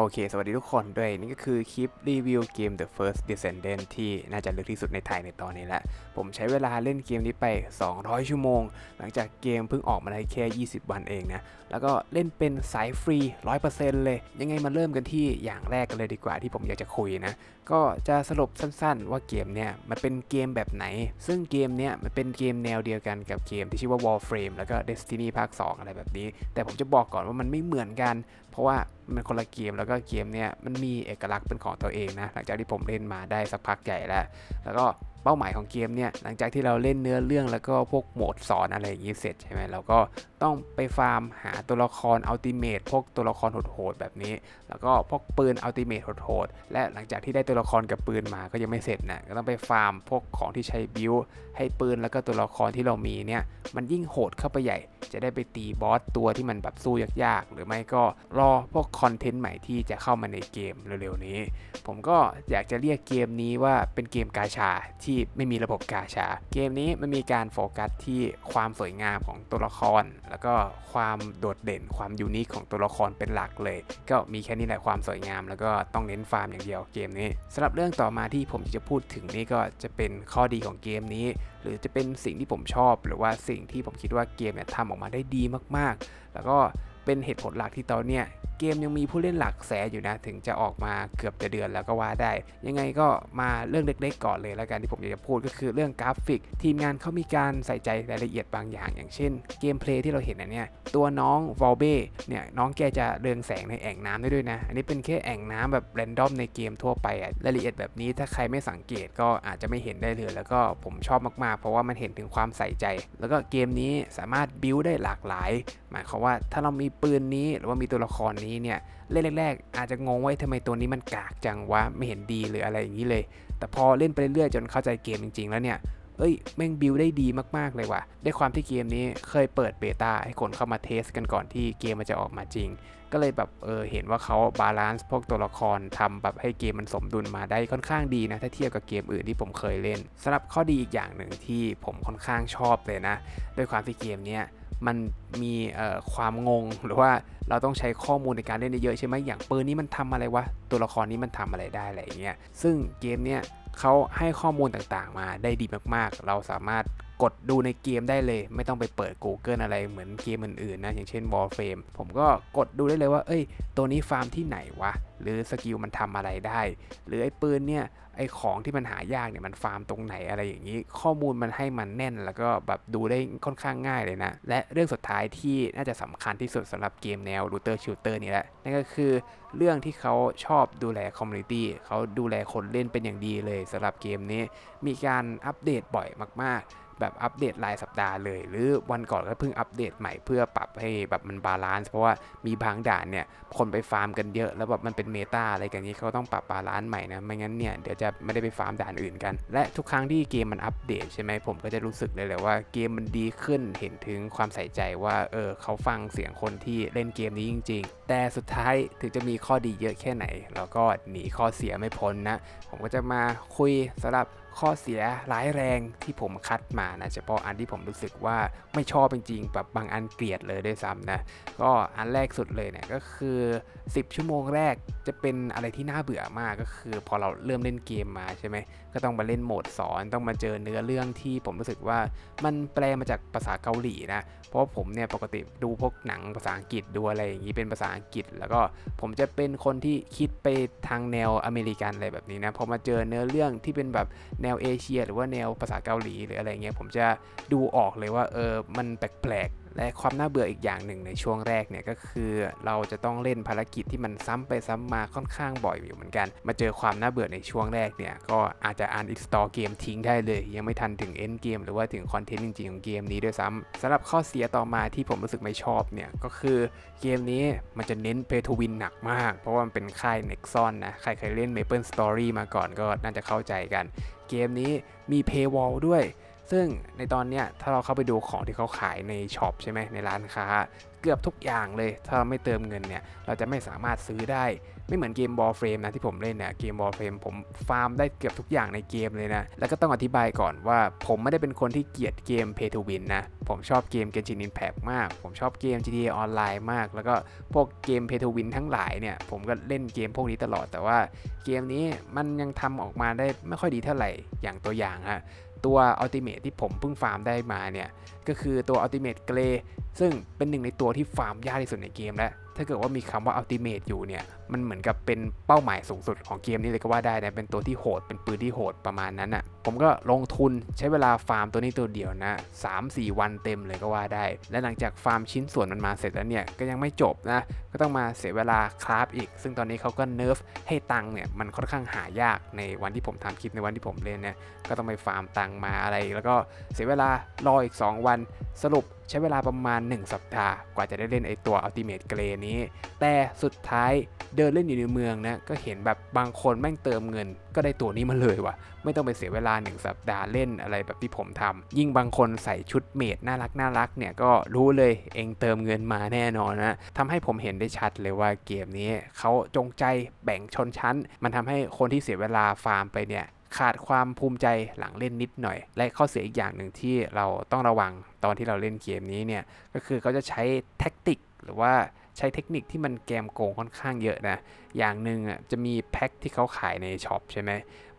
โอเค สวัสดีทุกคนด้วยนี่ก็คือคลิปรีวิวเกม The First Descendant ที่น่าจะลึกที่สุดในไทยในตอนนี้แหละ ผมใช้เวลาเล่นเกมนี้ไป 200 ชั่วโมง หลังจากเกมเพิ่งออกมาได้แค่ 20 วันเองนะ แล้วก็เล่นเป็นสายฟรี 100%เลย ยังไงมาเริ่มกันที่อย่างแรกกันเลยดีกว่าที่ผมอยากจะคุยนะ ก็จะสรุปสั้นๆ ว่าเกมเนี่ยมันเป็นเกมแบบไหน ซึ่งเกมเนี่ยมันเป็นเกมแนวเดียวกันกับเกมที่ชื่อว่า Warframe แล้วก็ Destiny ภาค 2 อะไรแบบนี้ แต่ผมจะบอกก่อนว่ามันไม่เหมือนกัน ราะว่ามันคนละเกมแล้วก็เกมเนี่ยมันมีเอกลักษณ์เป็นของตัวเองนะหลังจากที่ผมเล่นมาได้สักพักใหญ่แล้ว แล้วก็ ป้าหมายของเกมเนี่ยหลังจากที่เราเล่นเนื้อเรื่องแล้วก็พวกโหมดสอนอะไรอย่างนี้เสร็จใช่ไหมเราก็ต้องไปฟาร์มหาตัวละครอัลติเมทพวกตัวละครโหดๆแบบนี้ แล้วก็พวกปืนอัลติเมทโหดๆและหลังจากที่ได้ตัวละครกับปืนมาก็ยังไม่เสร็จนะก็ต้องไปฟาร์มพวกของที่ใช้บิวให้ปืนแล้วก็ตัวละครที่เรามีเนี่ยมันยิ่งโหดเข้าไปใหญ่ จะได้ไปตีบอสตัวที่มันแบบสู้ยากๆ หรือไม่ก็รอพวกคอนเทนต์ใหม่ที่จะเข้ามาในเกมเร็วๆนี้ ผมก็อยากจะเรียกเกมนี้ว่าเป็นเกมกาชาที่ไม่มีระบบกาชา เกมนี้มันมีการโฟกัสที่ความสวยงามของตัวละคร แล้วก็ความโดดเด่นความยูนิคของตัวละครเป็นหลักเลย ก็มีแค่นี้แหละความสวยงาม แล้วก็ต้องเน้นฟาร์มอย่างเดียวเกมนี้สำหรับเรื่องต่อมาที่ผมจะพูดถึงนี่ก็จะเป็นข้อดีของเกมนี้ หรือจะเป็นสิ่งที่ผมชอบ หรือว่าสิ่งที่ผมคิดว่าเกมเนี่ยทำออกมาได้ดีมาก ๆ แล้วก็เป็นเหตุผลหลักที่ตอนเนี้ย เกมยังมีผู้เล่นหลักแสนอยู่นะ ถึงจะออกมาเกือบจะเดือนแล้วก็ว่าได้ ยังไงก็มาเรื่องเล็กๆก่อนเลยแล้วกันที่ผมอยากจะพูดก็คือเรื่องกราฟิก ทีมงานเขามีการใส่ใจรายละเอียดบางอย่าง อย่างเช่นเกมเพลย์ที่เราเห็นนเนี่ยตัวน้องวอลเบ้เนี่ยน้องแกจะเรืองแสงในแอ่งน้ำได้ด้วยนะ อันนี้เป็นแค่แอ่งน้ำแบบแรนดอมในเกมทั่วไปอะรายละเอียดแบบนี้ถ้าใครไม่สังเกตก็อาจจะไม่เห็นได้เลย แล้วก็ผมชอบมากๆ เพราะว่ามันเห็นถึงความใส่ใจ แล้วก็เกมนี้สามารถบิวได้หลากหลาย หมายความว่าถ้าเรามีปืนนี้หรือว่ามีตัวละครนี้เนี่ยเล่นแรกๆ อาจจะงงว่าทำไมตัวนี้มันกากจังวะไม่เห็นดีหรืออะไรอย่างนี้เลย แต่พอเล่นไปเรื่อยๆจนเข้าใจเกมจริงๆ แล้วเนี่ยเอ้ยแม่งบิวได้ดีมากๆเลยว่ะด้วยความที่เกมนี้เคยเปิดเบต้าให้คนเข้ามาเทสกันก่อนที่เกมมันจะออกมาจริง ก็เลยแบบเออเห็นว่าเขาบาลานซ์พวกตัวละครทำแบบให้เกมมันสมดุลมาได้ค่อนข้างดีนะถ้าเทียบกับเกมอื่นที่ผมเคยเล่นสำหรับข้อดีอีกอย่างหนึ่งที่ผมค่อนข้างชอบเลยนะด้วยความที่เกมเนี้ย มันมีความงงหรือว่าเราต้องใช้ข้อมูลในการเล่นได้เยอะใช่ไหมอย่างปืนนี้มันทำอะไรวะตัวละครนี้มันทำอะไรได้อะไรอย่างเงี้ยซึ่งเกมเนี้ยเขาให้ข้อมูลต่างๆมาได้ดีมากๆ เราสามารถ กดดูในเกมได้เลย ไม่ต้องไปเปิด Google อะไรเหมือนเกมอื่นๆนะ อย่างเช่น Warframe ผมก็กดดูได้เลยว่า เอ้ย ตัวนี้ฟาร์มที่ไหนวะ หรือสกิลมันทำอะไรได้ หรือไอ้ปืนเนี่ย ไอ้ของที่มันหายากเนี่ยมันฟาร์มตรงไหนอะไรอย่างนี้ ข้อมูลมันให้มันแน่น แล้วก็แบบดูได้ค่อนข้างง่ายเลยนะ และเรื่องสุดท้ายที่น่าจะสำคัญที่สุดสำหรับเกมแนว Looter Shooter นี่แหละ นั่นก็คือเรื่องที่เขาชอบดูแลคอมมูนิตี้เขาดูแลคนเล่นเป็นอย่างดีเลยสำหรับเกมนี้ มีการอัปเดตบ่อยมากๆ แบบอัปเดตรายสัปดาห์เลย หรือวันก่อนก็เพิ่งอัปเดตใหม่เพื่อปรับให้แบบมันบาลานซ์เพราะว่ามีบางด่านเนี่ยคนไปฟาร์มกันเยอะแล้วแบบมันเป็นเมตาอะไรกันนี้เขาต้องปรับบาลานซ์ใหม่นะไม่งั้นเนี่ยเดี๋ยวจะไม่ได้ไปฟาร์มด่านอื่นกัน และทุกครั้งที่เกมมันอัปเดตใช่ไหมผมก็จะรู้สึกเลยแหละว่าเกมมันดีขึ้นเห็นถึงความใส่ใจว่าเออเขาฟังเสียงคนที่เล่นเกมนี้จริง ๆ แต่สุดท้ายถึงจะมีข้อดีเยอะแค่ไหนเราก็หนีข้อเสียไม่พ้นนะ ผมก็จะมาคุยสำหรับ ข้อเสียร้ายแรงที่ผมคัดมานะเฉพาะอันที่ผมรู้สึกว่าไม่ชอบจริงๆแบบบางอันเกลียดเลยด้วยซ้ำนะก็อันแรกสุดเลยเนี่ยก็คือ 10 ชั่วโมงแรกจะเป็นอะไรที่น่าเบื่อมากก็คือ พอเราเริ่มเล่นเกมมาใช่ไหมก็ต้องมาเล่นโหมดสอนต้องมาเจอเนื้อเรื่องที่ผมรู้สึกว่ามันแปลมาจากภาษาเกาหลีนะเพราะผมเนี่ยปกติดูพวกหนังภาษาอังกฤษดูอะไรอย่างนี้เป็นภาษาอังกฤษ แล้วก็ผมจะเป็นคนที่คิดไปทางแนวอเมริกันอะไรแบบนี้นะพอมาเจอเนื้อเรื่องที่เป็นแบบแนนวเอเชีย หรือว่าแนวภาษาเกาหลีหรืออะไรเงี้ยผมจะดูออกเลยว่าเออมันแปลกๆ และความน่าเบื่ออีกอย่างหนึ่งในช่วงแรกเนี่ยก็คือเราจะต้องเล่นภารกิจที่มันซ้ำไปซ้ำมาค่อนข้างบ่อยอยู่เหมือนกัน มาเจอความน่าเบื่อในช่วงแรกเนี่ยก็อาจจะอ่านอินสตอลเกมทิ้งได้เลย ยังไม่ทันถึงเอ็นเกมหรือว่าถึงคอนเทนต์จริงๆของเกมนี้ด้วยซ้ำสำหรับข้อเสียต่อมาที่ผมรู้สึกไม่ชอบเนี่ยก็คือเกมนี้มันจะเน้นเพทูวินหนักมาก เพราะว่ามันเป็นค่าย Nexon นะใครเคยเล่น Maple Story มาก่อนก็น่าจะเข้าใจกัน เกมนี้มี Paywall ด้วย ซึ่งในตอนเนี้ยถ้าเราเข้าไปดูของที่เขาขายในช็อปใช่ไหมในร้านค้า เกือบทุกอย่างเลย ถ้าเราไม่เติมเงินเนี่ย เราจะไม่สามารถซื้อได้ ไม่เหมือนเกมบอลเฟรมนะที่ผมเล่นเนี่ยเกมบอลเฟรมผมฟาร์มได้เกือบทุกอย่างในเกมเลยนะ แล้วก็ต้องอธิบายก่อนว่าผมไม่ได้เป็นคนที่เกลียดเกม Pay to Win นะ ผมชอบเกม Genshin Impact มาก ผมชอบเกม GTA Online มาก แล้วก็พวกเกม Pay to Win ทั้งหลายเนี่ย ผมก็เล่นเกมพวกนี้ตลอด แต่ว่าเกมนี้มันยังทำออกมาได้ไม่ค่อยดีเท่าไหร่อย่างตัวอย่างฮะตัว Ultimate ที่ผมเพิ่งฟาร์มได้มาเนี่ย ก็คือตัว Ultimate Grey ซึ่งเป็นหนึ่งในตัวที่ฟาร์มยากที่สุดในเกมแล้ว ถ้าเกิดว่ามีคำว่า Ultimate อยู่เนี่ย มันเหมือนกับเป็นเป้าหมายสูงสุดของเกมนี้เลยก็ว่าได้นะเป็นตัวที่โหด เป็นปืนที่โหดประมาณนั้นอะ่ะ ผมก็ลงทุนใช้เวลาฟาร์มตัวนี้ตัวเดียวนะ3-4 วันเต็มเลยก็ว่าได้ และหลังจากฟาร์มชิ้นส่วนมันมาเสร็จแล้วเนี่ย ก็ยังไม่จบนะ ก็ต้องมาเสียเวลาคราฟอีก ซึ่งตอนนี้เขาก็เนิร์ฟให้ตังเนี่ย มันค่อนข้างหายากในวันที่ผมทำคลิปในวันที่ผมเล่นเนี่ย ก็ต้องไปฟาร์มตังมาอะไร แล้วก็เสียเวลารออีก 2 วันสรุป ใช้เวลาประมาณ 1 สัปดาห์ กว่าจะได้เล่นไอตัว Ultimate Grey นี้ แต่สุดท้ายเดินเล่นอยู่ในเมืองนะ ก็เห็นแบบบางคนแม่งเติมเงิน ก็ได้ตัวนี้มาเลยว่ะ ไม่ต้องไปเสียเวลา 1 สัปดาห์เล่นอะไรแบบที่ผมทำยิ่งบางคนใส่ชุดเมดน่ารักน่ารักเนี่ยก็รู้เลยเองเติมเงินมาแน่นอนนะทำให้ผมเห็นได้ชัดเลยว่าเกมนี้เขาจงใจแบ่งชนชั้น มันทำให้คนที่เสียเวลาฟาร์มไปเนี่ย ขาดความภูมิใจหลังเล่นนิดหน่อย และข้อเสียอีกอย่างหนึ่งที่เราต้องระวังตอนที่เราเล่นเกมนี้เนี่ยก็คือเขาจะใช้แท็กติกหรือว่าใช้เทคนิคที่มันแกมโกงค่อนข้างเยอะนะ อย่างหนึ่งอะจะมีแพ็คที่เขาขายในช็อปใช่ไหม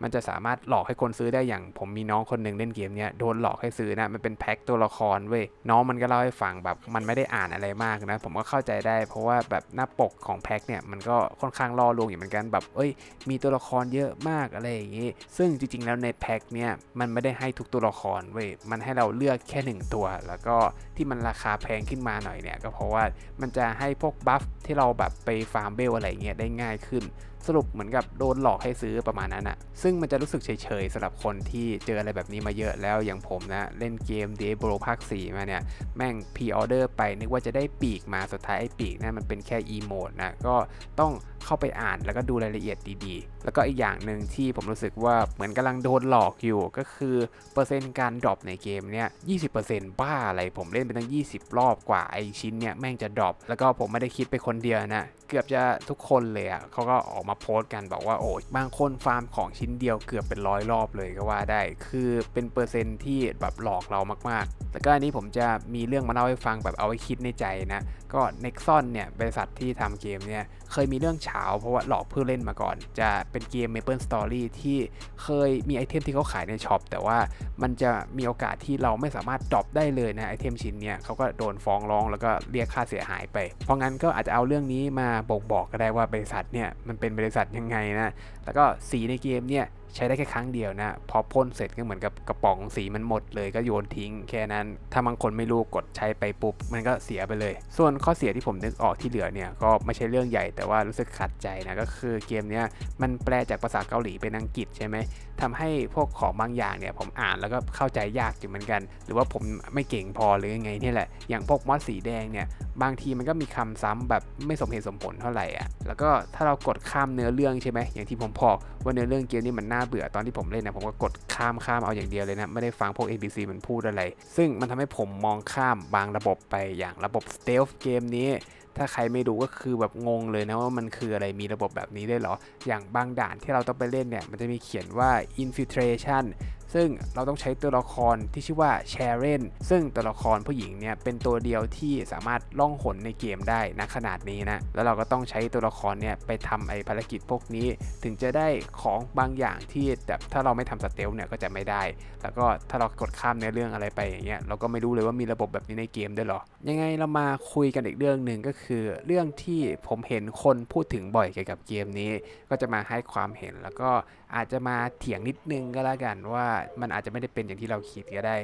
มันจะสามารถหลอกให้คนซื้อได้อย่าง ผมมีน้องคนหนึ่งเล่นเกมเนี้ยโดนหลอกให้ซื้อนะมันเป็นแพ็คตัวละครเว้ยน้องมันก็เล่าให้ฟังแบบมันไม่ได้อ่านอะไรมากนะ ผมก็เข้าใจได้ เพราะว่าแบบหน้าปกของแพ็คเนี่ยมันก็ค่อนข้างล่อลวงอยู่เหมือนกันแบบ เอ้ย มีตัวละครเยอะมากอะไรอย่างงี้ ซึ่งจริง ๆ แล้วในแพ็คเนี่ยมันไม่ได้ให้ทุกตัวละครเว้ยมันให้เราเลือกแค่หนึ่งตัว แล้วก็ที่มันราคาแพงขึ้นมาหน่อยเนี่ยก็เพราะว่ามันจะให้พวกบัฟที่เราแบบไปฟาร์มเบลอะไรเงี้ยได้ง่ายขึ้น สรุปเหมือนกับโดนหลอกให้ซื้อประมาณนั้นอะซึ่งมันจะรู้สึกเฉยๆสำหรับคนที่เจออะไรแบบนี้มาเยอะแล้วอย่างผมนะ เล่นเกม d a y b r o ภาค 4 มาเนี่ย แม่งพ r ออเดอร์ไปนึกว่าจะได้ปีกมาสุดท้ายไอ้ปีกนั่นมันเป็นแค่อีโมดนะ ก็ต้องเข้าไปอ่านแล้วก็ดูรายละเอียดดีๆ แล้วก็อีกอย่างหนึ่งที่ผมรู้สึกว่าเหมือนกำลังโดนหลอกอยู่ก็คือเปอร์เซ็นต์การดรอปในเกมเนี่ย20%บ้าอะไรผมเล่นไปตั้ง 20 รอบกว่าไอชิ้นเนี่ยแม่งจะดรอปแล้วก็ผมไม่ได้คิดไปคนเดียวนะเกือบจะทุกคนเลยอะ่ะเขาก็ออกมาโพสต์กันบอกว่าโอ้บางคนฟาร์มของชิ้นเดียวเกือบเป็นร้อยรอบเลยก็ว่าได้ คือเป็นเปอร์เซ็นต์ที่แบบหลอกเรามากๆแล้วก็อันนี้ผมจะมีเรื่องมาเล่าให้ฟังแบบเอาไว้คิดในใจนะ ก็ Nexon เนี่ยบริษัทที่ทำเกมเนี่ยเคยมีเรื่องเฉาเพราะว่าหลอกเพื่อเล่นมาก่อน จะเป็นเกม Maple Story ที่เคยมีไอเทมที่เขาขายในช็อปแต่ว่ามันจะมีโอกาสที่เราไม่สามารถดรอปได้เลยนะไอเทมชิ้นเนี่ยเขาก็โดนฟ้องร้องแล้วก็เรียกค่าเสียหายไป เพราะงั้นก็อาจจะเอาเรื่องนี้มาบ่งบอกก็ได้ว่าบริษัทเนี่ยมันเป็นบริษัทยังไงนะ แล้วก็สีในเกมเนี่ย ใช้ได้แค่ครั้งเดียวนะ พอพ่นเสร็จก็เหมือนกับกระป๋องสีมันหมดเลยก็โยนทิ้งแค่นั้น ถ้าบางคนไม่รู้กดใช้ไปปุ๊บ มันก็เสียไปเลย ส่วนข้อเสียที่ผมนึกออกที่เหลือเนี่ยก็ไม่ใช่เรื่องใหญ่แต่ว่ารู้สึกขัดใจนะก็คือเกมเนี้ยมันแปลจากภาษาเกาหลีเป็นอังกฤษใช่ไหมทำให้พวกของบางอย่างเนี่ยผมอ่านแล้วก็เข้าใจยากอยู่เหมือนกัน หรือว่าผมไม่เก่งพอหรือยังไงนี่แหละ อย่างพวกมอสสีแดงเนี่ยบางทีมันก็มีคำซ้ำแบบไม่สมเหตุสมผลเท่าไหร่อะแล้วก็ถ้าเรากดข้ามเนื้อเรื่องใช่ไหมอย่างที่ผมบอกว่าเนื้อเรื่องเกมนี้มันน่าเบื่อตอนที่ผมเล่นนะผมก็กดข้ามข้ามเอาอย่างเดียวเลยนะไม่ได้ฟังพวก NPC มันพูดอะไร ซึ่งมันทำให้ผมมองข้ามบางระบบไปอย่างระบบ Stealth เกมนี้ถ้าใครไม่ดูก็คือแบบงงเลยนะว่ามันคืออะไรมีระบบแบบนี้ได้เหรอ อย่างบางด่านที่เราต้องไปเล่นเนี่ย มันจะมีเขียนว่า infiltration ซึ่งเราต้องใช้ตัวละครที่ชื่อว่าแชเรนซึ่งตัวละครผู้หญิงเนี่ยเป็นตัวเดียวที่สามารถล่องหนในเกมได้นะขนาดนี้นะแล้วเราก็ต้องใช้ตัวละครเนี่ยไปทำไอ้ภารกิจพวกนี้ ถึงจะได้ของบางอย่างที่แบบถ้าเราไม่ทำสเตลเนี่ยก็จะไม่ได้ แล้วก็ถ้าเรากดข้ามในเรื่องอะไรไปอย่างเงี้ยเราก็ไม่รู้เลยว่ามีระบบแบบนี้ในเกมด้วยหรอ ยังไงเรามาคุยกันอีกเรื่องหนึ่งก็คือ เรื่องที่ผมเห็นคนพูดถึงบ่อยเกี่ยวกับเกมนี้ ก็จะมาให้ความเห็นแล้วก็อาจจะมาเถียงนิดนึงก็แล้วกันว่ามันอาจจะไม่ได้เป็นอย่างที่เราคิดก็ได้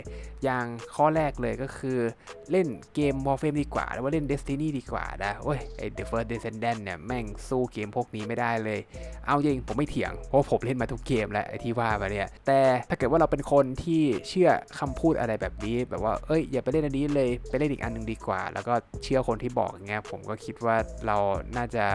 อย่างข้อแรกเลยก็คือเล่นเกม Warframe ดีกว่า หรือว่าเล่น Destiny ดีกว่านะโอ้ยไอ้ The First Descendant เนี่ยแม่งสู้เกมพวกนี้ไม่ได้เลย เอาจริงผมไม่เถียง เพราะผมเล่นมาทุกเกมแล้วไอ้ที่ว่ามาเนี่ย แต่ถ้าเกิดว่าเราเป็นคนที่เชื่อคำพูดอะไรแบบนี้ แบบว่าเอ้ยอย่าไปเล่นอันนี้เลยไปเล่นอีกอันนึงดีกว่า แล้วก็เชื่อคนที่บอกอย่างเงี้ยผมก็คิดว่าเราน่าจะ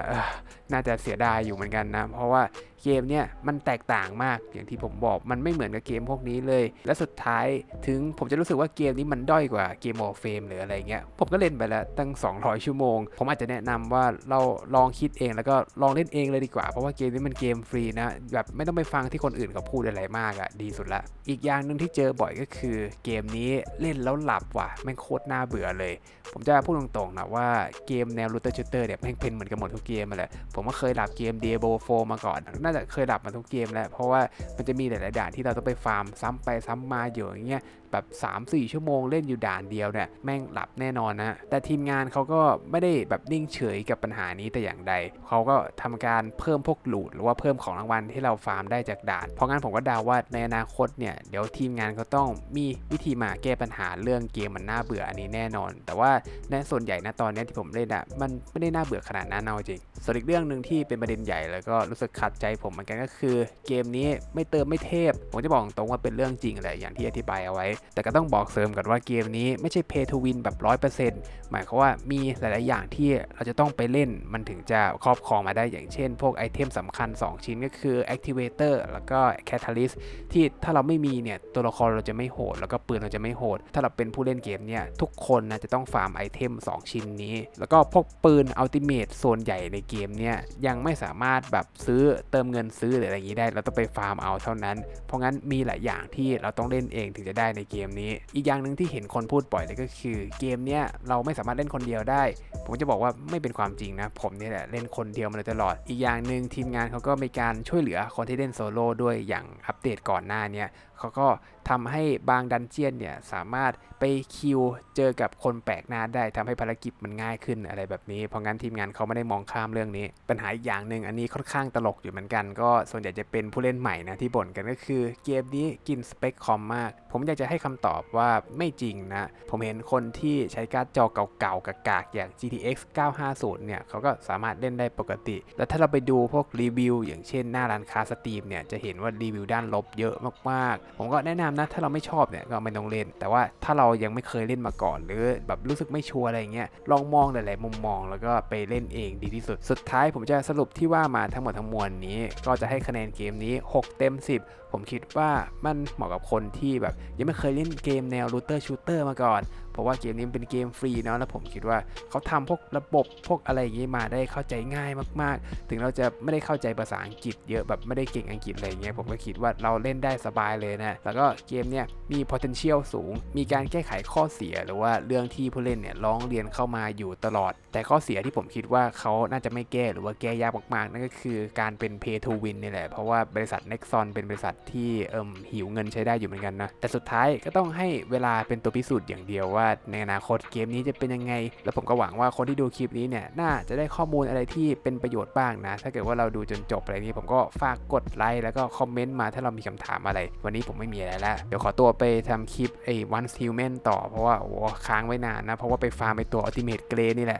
น่าจะเสียดายอยู่เหมือนกันนะ เพราะว่า เกมเนี่ยมันแตกต่างมากอย่างที่ผมบอกมันไม่เหมือนกับเกมพวกนี้เลย และสุดท้ายถึงผมจะรู้สึกว่าเกมนี้มันด้อยกว่าเกม of Fame หรืออะไรเงี้ยผมก็เล่นไปแล้วตั้ง 200 ชั่วโมง ผมอาจจะแนะนำว่าเราลองคิดเองแล้วก็ลองเล่นเองเลยดีกว่า เพราะว่าเกมนี้มันเกมฟรีนะแบบไม่ต้องไปฟังที่คนอื่นเขาพูดอะไรมากอะดีสุดละ อีกอย่างหนึ่งที่เจอบ่อยก็คือเกมนี้เล่นแล้วหลับว่ะแม่งโคตรน่าเบื่อเลย ผมจะพูดตรงๆนะว่าเกมแนว Looter Shooter เนี่ยแม่งเป็นเหมือนกันหมดทุกเกมมาเลยผมก็เคยหลับเกม Diablo 4มาก่อนน่าจะเคยหลับมาทุกเกมแล้ว เพราะว่ามันจะมีหลาย ๆ ด่านที่เราต้องไปฟาร์มซ้ำไปซ้ำมาอยู่อย่างเงี้ยแบบ 3-4 ชั่วโมงเล่นอยู่ด่านเดียวเนี่ยแม่งหลับแน่นอนนะ แต่ทีมงานเขาก็ไม่ได้แบบนิ่งเฉยกับปัญหานี้แต่อย่างใด เขาก็ทำการเพิ่มพวกหลูดหรือว่าเพิ่มของรางวัลที่เราฟาร์มได้จากด่าน เพราะงั้นผมก็เดาว่าในอนาคตเนี่ยเดี๋ยวทีมงานเขาต้องมีวิธีมาแก้ปัญหาเรื่องเกมมันน่าเบื่ออันนี้แน่นอน แต่ว่าในส่วนใหญ่นะตอนนี้ที่ผมเล่นอะมันไม่ได้น่าเบื่อขนาดนั้นเอาจริงส่วนอีกเรื่องหนึ่งที่เป็นประเด็นใหญ่แล้วก็รู้สึกขัดใจผมเหมือนกันก็คือ เกมนี้ไม่เติมไม่เทพ ผมจะบอกตรงว่าเป็นเรื่องจริงแหละอย่างที่อธิบายเอาไว้ แต่ก็ต้องบอกเสริมกันว่าเกมนี้ไม่ใช่ pay to win แบบ 100%หมายความว่ามีหลาย ๆ อย่างที่เราจะต้องไปเล่นมันถึงจะครอบครองมาได้อย่างเช่น พวกไอเทมสำคัญ 2 ชิ้นก็คือ activator แล้วก็ catalyst ที่ถ้าเราไม่มีเนี่ยตัวละครเราจะไม่โหด แล้วก็ปืนเราจะไม่โหด ถ้าเราเป็นผู้เล่นเกมเนี่ยทุกคนนะจะต้องฟาร์มไอเทม2 ชิ้นนี้ แล้วก็พวกปืนอัลติเม e ส่วนใหญ่ในเกมเนี่ยยังไม่สามารถแบบซื้อเติมเงินซื้อหรืออะไรอย่างนี้ได้ เราต้องไปฟาร์มเอาเท่านั้น เพราะงั้นมีหลายอย่างที่เราต้องเล่นเองถึงจะได้ในเกมนี้ อีกอย่างหนึ่งที่เห็นคนพูดบ่อยเลยก็คือเกมเนี้ยเราไม่สามารถเล่นคนเดียวได้ ผมจะบอกว่าไม่เป็นความจริงนะ ผมเนี่ยแหละเล่นคนเดียวมาตลอด อีกอย่างหนึ่งทีมงานเขาก็มีการช่วยเหลือคนที่เล่นโซโล่ด้วยอย่างอัปเดตก่อนหน้าเนี้ย เขาก็ทำให้บางดันเจียนเนี่ยสามารถไปคิวเจอกับคนแปลกหน้าได้ทำให้ภารกิจมันง่ายขึ้นอะไรแบบนี้ เพราะงั้นทีมงานเขาไม่ได้มองข้ามเรื่องนี้ ปัญหาอีกอย่างหนึ่งอันนี้ค่อนข้างตลกอยู่เหมือนกัน ก็ส่วนใหญ่จะเป็นผู้เล่นใหม่นะที่บ่นกันก็คือเกมนี้กินสเปคคอมมาก ผมอยากจะให้คำตอบว่าไม่จริงนะ ผมเห็นคนที่ใช้การ์ดจอเก่าๆกากๆอย่าง GTX 950 เนี่ยเขาก็สามารถเล่นได้ปกติ แล้วถ้าเราไปดูพวกรีวิวอย่างเช่นหน้าร้านค้าสตรีมเนี่ยจะเห็นว่ารีวิวด้านลบเยอะมากผมก็แนะนำนะถ้าเราไม่ชอบเนี่ยก็ไม่ต้องเล่น แต่ว่าถ้าเรายังไม่เคยเล่นมาก่อน หรือแบบรู้สึกไม่ชัวร์อะไรเงี้ยลองมองหลาย ๆ มุมมอง แล้วก็ไปเล่นเองดีที่สุด สุดท้ายผมจะสรุปที่ว่ามาทั้งหมดทั้งมวลนี้ ก็จะให้คะแนนเกมนี้ 6 เต็ม 10 ผมคิดว่ามันเหมาะกับคนที่แบบยังไม่เคยเล่นเกมแนวรูเตอร์ชูเตอร์มาก่อน ราะว่าเกมนี้เป็นเกมฟรีเนาะแล้วผมคิดว่าเขาทำพวกระบบพวกอะไรอย่างนี้มาได้เข้าใจง่ายมาก ๆ ถึงเราจะไม่ได้เข้าใจภาษาอังกฤษเยอะแบบไม่ได้เก่งอังกฤษอะไรเงี้ยผมก็คิดว่าเราเล่นได้สบายเลยนะแล้วก็เกมเนี้ยมี potential สูง มีการแก้ไขข้อเสียหรือว่าเรื่องที่ผู้เล่นเนี่ยร้องเรียนเข้ามาอยู่ตลอด แต่ข้อเสียที่ผมคิดว่าเขาน่าจะไม่แก้หรือว่าแก้ยากมากๆนั่นก็คือการเป็น pay to win นี่แหละเพราะว่าบริษัท Nexon เป็นบริษัทที่เอิ่มหิวเงินใช้ได้อยู่เหมือนกันนะแต่สุดท้ายก็ต้องให้เวลาเป็นตัวพิสูจน์อย่างเดียวว่าในอนาคตเกมนี้จะเป็นยังไง แล้วผมก็หวังว่าคนที่ดูคลิปนี้เนี่ยน่าจะได้ข้อมูลอะไรที่เป็นประโยชน์บ้างนะ ถ้าเกิดว่าเราดูจนจบอะไรนี้ ผมก็ฝากกดไลค์แล้วก็คอมเมนต์มาถ้าเรามีคำถามอะไร วันนี้ผมไม่มีอะไรแล้ว เดี๋ยวขอตัวไปทำคลิปไอ้ One Human ต่อเพราะว่าโอ้โหค้างไว้นานนะเพราะว่าไปฟาร์มไปตัว Ultimate g r a นี่แหละ